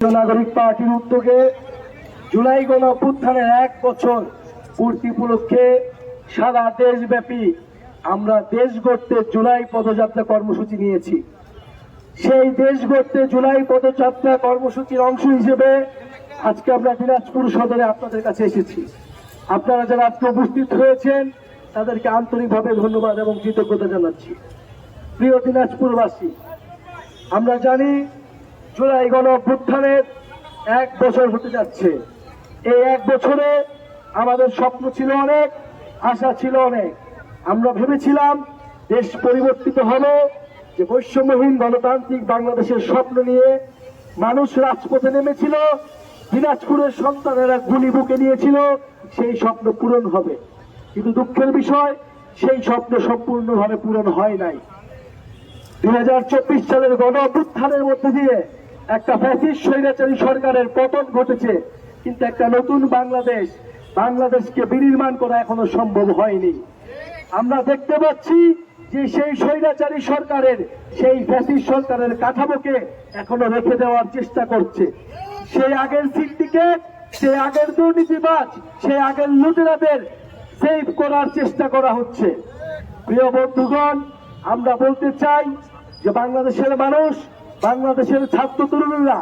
নাগরিক পার্টির উদ্যোগে জুলাই গণ অভ্যুত্থানের এক বছর পূর্তি উপলক্ষে সারা দেশব্যাপী আমরা দেশ গড়তে জুলাই পদযাত্রা কর্মসূচি নিয়েছি। সেই দেশ গড়তে জুলাই পদযাত্রা কর্মসূচির অংশ হিসেবে আজকে আমরা দিনাজপুর সদরে আপনাদের কাছে এসেছি। আপনারা যারা আজকে উপস্থিত হয়েছেন, তাদেরকে আন্তরিকভাবে ধন্যবাদ এবং কৃতজ্ঞতা জানাচ্ছি। প্রিয় দিনাজপুরবাসী, আমরা জানি জুলাই গণ অভ্যুত্থানের এক বছর হতে যাচ্ছে। এই এক বছরে আমাদের স্বপ্ন ছিল অনেক, আশা ছিল অনেক। আমরা ভেবেছিলাম দেশ পরিবর্তিত হবে, যে বৈষম্যহীন গণতান্ত্রিক বাংলাদেশের স্বপ্ন নিয়ে মানুষ রাজপথে নেমেছিল, দিনাজপুরের সন্তানেরা গুলি বুকে নিয়েছিল, সেই স্বপ্ন পূরণ হবে। কিন্তু দুঃখের বিষয়, সেই স্বপ্ন সম্পূর্ণভাবে পূরণ হয় নাই। দুই হাজার চব্বিশ সালের গণ অভ্যুত্থানের মধ্যে দিয়ে একটা ফ্যাসিস স্বৈরাচারী সরকারের পতন ঘটেছে, কিন্তু একটা নতুন বাংলাদেশ, বাংলাদেশকে বিনির্মাণ করা এখনও সম্ভব হয়নি। আমরা দেখতে পাচ্ছি যে সেই স্বৈরাচারী সরকারের, সেই ফ্যাসিস সরকারের কাঠামোকে এখনও রেখে দেওয়ার চেষ্টা করছে। সেই আগের সিন্ডিকেট সেই আগের দুর্নীতিবাজ সেই আগের লুটেরাদের সেভ করার চেষ্টা করা হচ্ছে। প্রিয় বন্ধুগণ, আমরা বলতে চাই যে বাংলাদেশের মানুষ বাংলাদেশের ছাত্র তরুণরা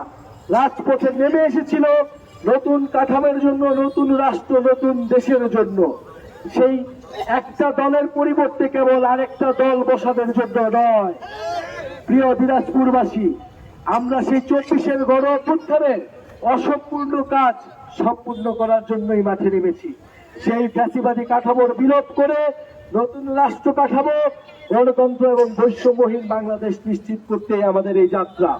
রাজপথে নেমে এসেছিল নতুন কাঠামের জন্য, নতুন রাষ্ট্র, নতুন দেশের জন্য। সেই একটা দলের পরিবর্তে কেবল আরেকটা দল বসাদের জন্য নয়। প্রিয় দিনাজপুরবাসী, আমরা সেই চব্বিশের গণ অভ্যুত্থানের অসম্পূর্ণ কাজ সম্পূর্ণ করার জন্যই মাঠে নেমেছি। সেই ফ্যাসিবাদী কাঠামোর বিরোধ করে নতুন রাষ্ট্র কাঠামো গণতন্ত্র এবং বৈষম্যহীন বাংলাদেশ নিশ্চিত করতে আমাদের এই যাত্রা।